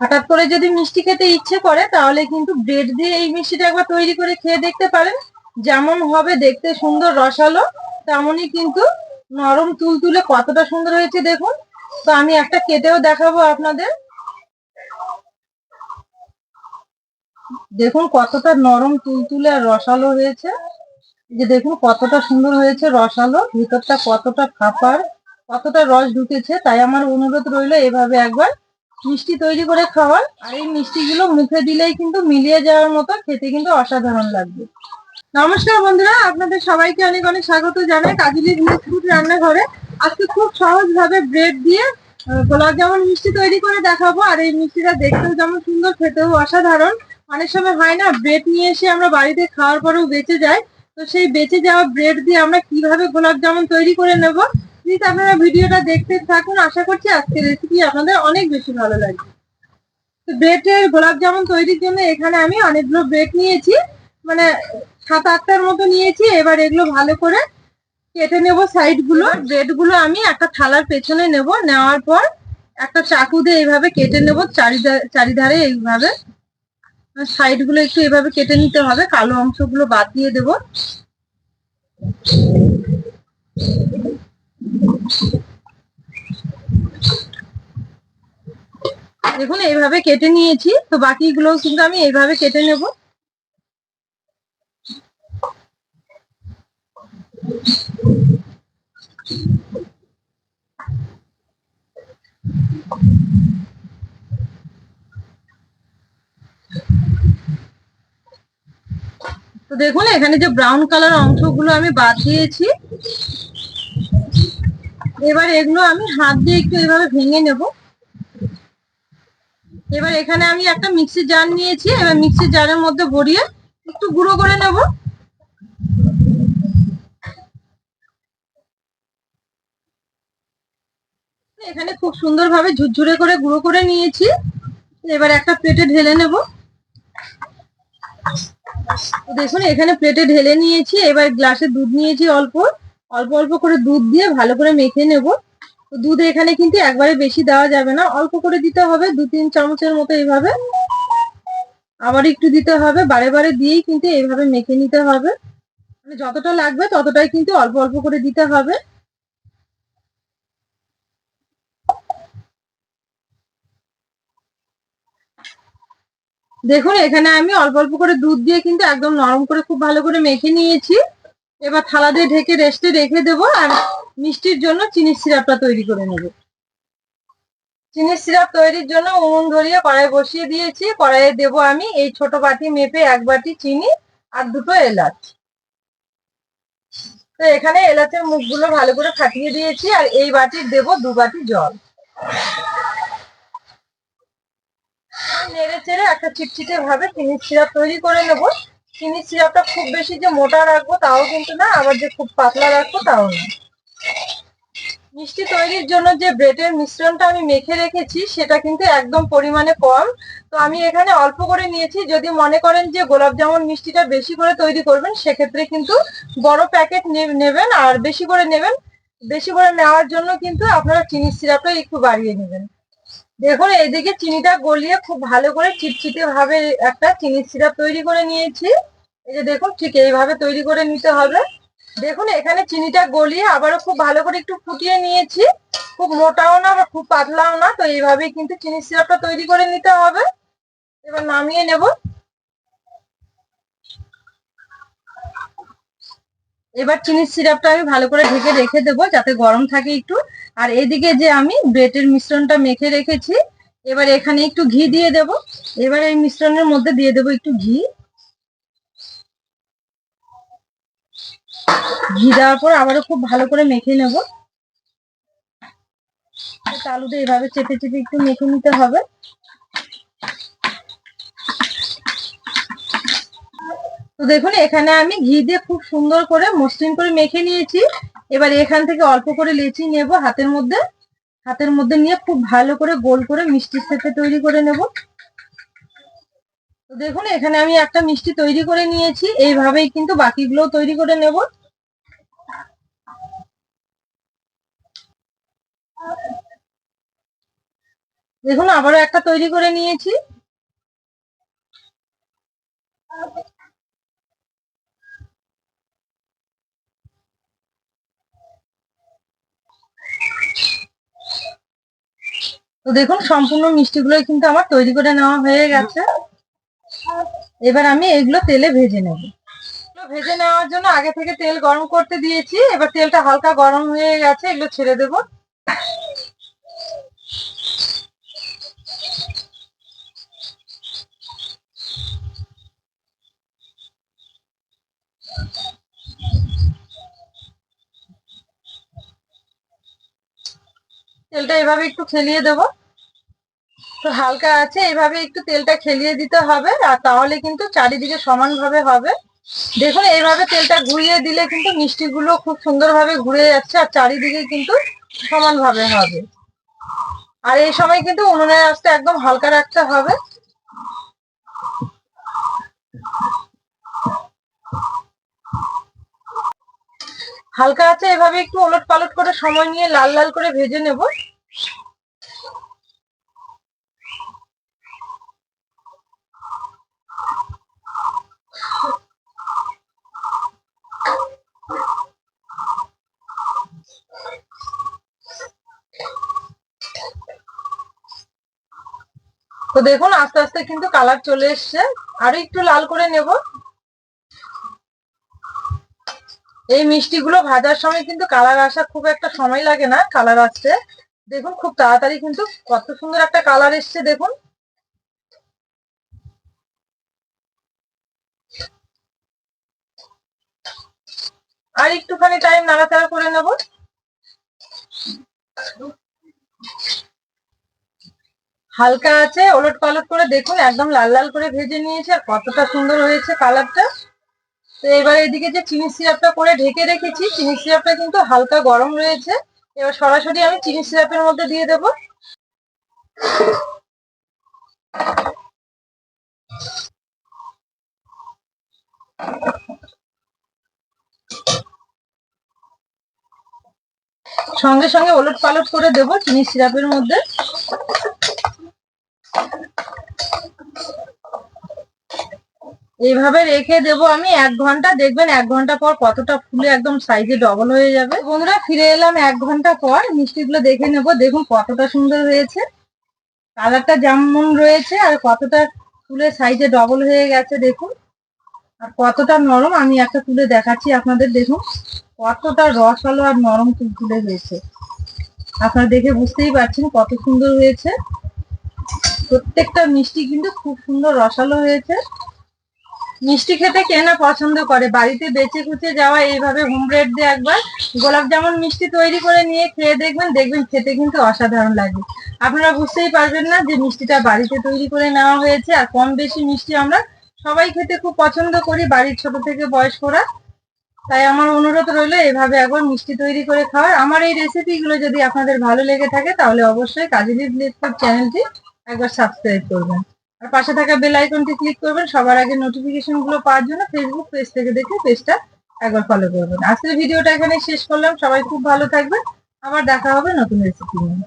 হঠাৎ করে যদি মিষ্টি খেতে ইচ্ছে করে, তাহলে কিন্তু ব্রেড দিয়ে এই মিষ্টিটা একবার তৈরি করে খেয়ে দেখতে পারেন। যেমন হবে দেখতে সুন্দর রসালো, তেমনই কিন্তু নরম তুলতুলে কতটা সুন্দর হয়েছে দেখুন। তো আমি একটা কেটেও দেখাবো আপনাদের। দেখুন কতটা নরম তুলতুলে আর রসালো হয়েছে। যে দেখুন কতটা সুন্দর হয়েছে রসালো, ভিতরটা কতটা ফাঁপার কতটা রস ঢুকেছে, তাই আমার অনুরোধ রইল এভাবে একবার মিষ্টি তৈরি করে খাওয়ার আর এই মিষ্টিগুলো মুখে দিলেই কিন্তু মিলিয়ে যাওয়ার মতো খেতে কিন্তু অসাধারণ লাগবে। নমস্কার বন্ধুরা, আপনাদের সবাইকে অনেক অনেক স্বাগত জানাই কাজলি ভিলেজ ফুড রান্নাঘরে। আজকে খুব সহজ ভাবে ব্রেড দিয়ে গোলাপ জামুন মিষ্টি তৈরি করে দেখাবো, আর এই মিষ্টিটা দেখতেও যেমন সুন্দর, খেতেও অসাধারণ। অনেক সময় হয় না, ব্রেড নিয়ে এসে আমরা বাড়িতে খাওয়ার পরেও বেঁচে যায় তো সেই বেঁচে যাওয়া ব্রেড দিয়ে আমরা কীভাবে গোলাপ জামুন তৈরি করে নেব প্লিজ আপনারা ভিডিওটা দেখতে থাকুন, আশা করছি আজকের রেসিপি আপনাদের অনেক বেশি ভালো লাগবে। তো ব্রেডের গোলাপ জামুন তৈরির জন্য এখানে আমি অনেকগুলো ব্রেড নিয়েছি। মানে সাত আটটার মতো নিয়েছি। এবার এগুলো ভালো করে কেটে নেব সাইডগুলো। ব্রেডগুলো আমি একটা থালার পেছনে নেব। নেওয়ার পর একটা চাকু দিয়ে এইভাবে কেটে নেব। চারিধারে চারিধারে এইভাবে। সাইডগুলো একটু এভাবে কেটে নিতে হবে। কালো অংশগুলো বাদ দিয়ে দেব। দেখুন, এইভাবে কেটে নিয়েছি, তো বাকিগুলো কিন্তু আমি এইভাবে কেটে নেব। তো দেখুন, এখানে যে ব্রাউন কালার অংশগুলো আমি বাদ দিয়েছি এবার এগুলো আমি হাত দিয়ে একটু এভাবে ভেঙে নেব। এবার এখানে আমি একটা মিক্সি জার নিয়েছি, এবার মিক্সি জারের মধ্যে ভরিয়ে একটু গুঁড়ো করে নেব। এখানে খুব সুন্দরভাবে ঝুরঝুরে করে গুঁড়ো করে নিয়েছি। এবার একটা প্লেটে ঢেলে নেব। দেখুন, এখানে প্লেটে ঢেলে নিয়েছি, এবার গ্লাসে দুধ নিয়েছি অল্প। অল্প অল্প করে দুধ দিয়ে ভালো করে মেখে নেব। দুধ এখানে কিন্তু একবারে বেশি দেওয়া যাবে না। অল্প করে দিতে হবে, দু তিন চামচের মতো এইভাবে। আবার একটু দিতে হবে, বারে বারে দিয়েই কিন্তু এইভাবে মেখে নিতে হবে। মানে যতটা লাগবে ততটাই কিন্তু অল্প অল্প করে দিতে হবে। দেখুন, এখানে আমি অল্প অল্প করে দুধ দিয়ে কিন্তু একদম নরম করে খুব ভালো করে মেখে নিয়েছি। এবার থালা দিয়ে ঢেকে রেস্টে রেখে দেবো আর মিষ্টির জন্য চিনির সিরাপটা তৈরি করে নেব। চিনির সিরাপ তৈরির জন্য উনুন ধরিয়ে কড়াই বসিয়ে দিয়েছি। কড়াইয়ে দেবো আমি এই ছোট বাটি মেপে এক বাটি চিনি আর দুটো এলাচ। তো এখানে এলাচের মুখগুলো ভালো করে ফাটিয়ে দিয়েছি আর এই বাটির দেবো দু বাটি জল। নেড়ে চেড়ে একটা চিটচিটে ভাবে চিনির সিরাপ তৈরি করে নেব। চিনির সিরাপটা খুব বেশি যে মোটা রাখব, তাও কিন্তু না, আবার যে খুব পাতলা রাখব, তাও না। মিষ্টি তৈরির জন্য যে ব্রেডের মিশ্রণটা আমি মেখে রেখেছি, সেটা কিন্তু একদম পরিমাণে কম। তো আমি এখানে অল্প করে নিয়েছি, যদি মনে করেন যে গোলাপ জামুন মিষ্টিটা বেশি করে তৈরি করবেন, সেক্ষেত্রে কিন্তু বড় প্যাকেট নেবেন, আর বেশি করে নেবেন। বেশি করে নেওয়ার জন্য কিন্তু আপনারা চিনির সিরাপটা একটু বাড়িয়ে নেবেন। দেখুন, এদিকে চিনিটা গলিয়ে খুব ভালো করে চিটচিটে ভাবে একটা চিনির সিরাপ তৈরি করে নিয়েছি। এই যে দেখুন, ঠিক এইভাবে তৈরি করে নিতে হবে। দেখুন, এখানে চিনিটা গলিয়ে আবারও খুব ভালো করে একটু ফুটিয়ে নিয়েছি। খুব মোটাও না বা খুব পাতলাও না, তো এইভাবেই কিন্তু চিনির সিরাপটা তৈরি করে নিতে হবে। এবার নামিয়ে নেব। এবার চিনির সিরাপটা আমি ভালো করে ঢেকে রেখে দেবো, যাতে গরম থাকে একটু। আর এদিকে যে আমি ব্রেডের মিশ্রণটা মেখে রেখেছি, এবার এখানে একটু ঘি দিয়ে দেব। এবার এই মিশ্রণের মধ্যে দিয়ে দেব একটু ঘি। ঘি দেওয়ার পর আবারও খুব ভালো করে মেখে নেব। তালুতে এভাবে চেপে চেপে একটু মেখে নিতে হবে। তো দেখুন, এখানে আমি ঘি দিয়ে খুব সুন্দর করে মসৃণ করে মেখে নিয়েছি। এবার এখান থেকে অল্প করে লেচি নেব হাতের মধ্যে। হাতের মধ্যে নিয়ে খুব ভালো করে গোল করে মিষ্টির শেপে তৈরি করে নেব। তো দেখুন, এখানে আমি একটা মিষ্টি তৈরি করে নিয়েছি। এইভাবেই কিন্তু বাকিগুলো তৈরি করে নেব। দেখুন, আবারও একটা তৈরি করে নিয়েছি। তো দেখুন, সম্পূর্ণ মিষ্টিগুলো কিন্তু আমার তৈরি করে নেওয়া হয়ে গেছে। এবার আমি এগুলো তেলে ভেজে নেব। ভেজে নেওয়ার জন্য আগে থেকে তেল গরম করতে দিয়েছি। এবার তেলটা হালকা গরম হয়ে গেছে, এগুলো ছেড়ে দেব। তেলটা এভাবে একটু খেলিয়ে দেব। তো হালকা আছে, এভাবে একটু তেলটা খেলিয়ে দিতে হবে, আর তাহলে কিন্তু চারিদিকে সমানভাবে হবে। দেখুন, এইভাবে তেলটা ঘুরিয়ে দিলে কিন্তু মিষ্টিগুলো খুব সুন্দরভাবে ঘুরে যাচ্ছে, আর চারিদিকে কিন্তু সমানভাবে হবে। আর এই সময় কিন্তু উনুনের আঁচটা একদম হালকা রাখতে হবে। হালকা আছে এভাবে একটু ওলট পালট করে সময় নিয়ে লাল লাল করে ভেজে নেব। তো দেখুন, আস্তে আস্তে কিন্তু কালার চলে এসছে। আরও একটু লাল করে নেব। এই মিষ্টিগুলো ভাজার সময় কিন্তু কালার আসা খুব একটা সময় লাগে না, কালার আসতে দেখুন খুব তাড়াতাড়ি কিন্তু কত সুন্দর একটা কালার এসছে, দেখুন। আর একটুখানি টাইম নাড়াচাড়া করে নেব। হালকা আছে, ওলট পালট করে দেখুন, একদম লাল লাল করে ভেজে নিয়েছে, আর কতটা সুন্দর হয়েছে কালারটা। তো এবার এদিকে যে চিনি সিরাপটা করে ঢেকে রেখেছি, চিনি সিরাপটা কিন্তু হালকা গরম রয়েছে। এবার সরাসরি আমি চিনি সিরাপের মধ্যে দিয়ে দেব। সঙ্গে সঙ্গে ওলট পালট করে দেব চিনি সিরাপের মধ্যে। এইভাবে রেখে দেব আমি এক ঘণ্টা, দেখবেন এক ঘণ্টা পর কতটা ফুলে একদম সাইজে ডবল হয়ে যাবে। বন্ধুরা, ফিরে এলাম এক ঘণ্টা পর, মিষ্টিগুলো দেখে নেব, দেখুন কতটা সুন্দর হয়েছে। কালারটা যেমন রয়েছে আর কতটা ফুলে সাইজে ডবল হয়ে গেছে, দেখুন। আর কতটা নরম, আমি একটা তুলে দেখাচ্ছি আপনাদের, দেখুন। কতটা রসালো আর নরম তুলে হয়েছে। আপনারা দেখে বুঝতেই পারছেন কত সুন্দর হয়েছে। প্রত্যেকটা মিষ্টি কিন্তু খুব সুন্দর রসালো হয়েছে। মিষ্টি খেতে কে না পছন্দ করে? বাড়িতে বেঁচে কুচে যাওয়া এইভাবে হোম ব্রেড দিয়ে একবার গোলাপ জামুন মিষ্টি তৈরি করে নিয়ে খেয়ে দেখবেন দেখবেন খেতে কিন্তু অসাধারণ লাগে। আপনারা বুঝতেই পারবেন না যে মিষ্টিটা বাড়িতে তৈরি করে নেওয়া হয়েছে আর কম বেশি মিষ্টি আমরা সবাই খেতে খুব পছন্দ করি বাড়ির ছোট থেকে বয়স্করা। তাই আমার অনুরোধ রইল এভাবে একবার মিষ্টি তৈরি করে খাওয়ার। আমার এই রেসিপিগুলো যদি আপনাদের ভালো লেগে থাকে তাহলে অবশ্যই কাজলি প্লেটফুড চ্যানেলটি একবার সাবস্ক্রাইব করবেন। আর পাশে থাকা বেল আইকনটি ক্লিক করবেন, সবার আগে নোটিফিকেশনগুলো পাওয়ার জন্য ফেসবুক পেজ থেকে দেখে পেজটা একবার ফলো করবেন। আজকের ভিডিওটা এখানে শেষ করলাম। সবাই খুব ভালো থাকবেন। আবার দেখা হবে নতুন রেসিপি নিয়ে।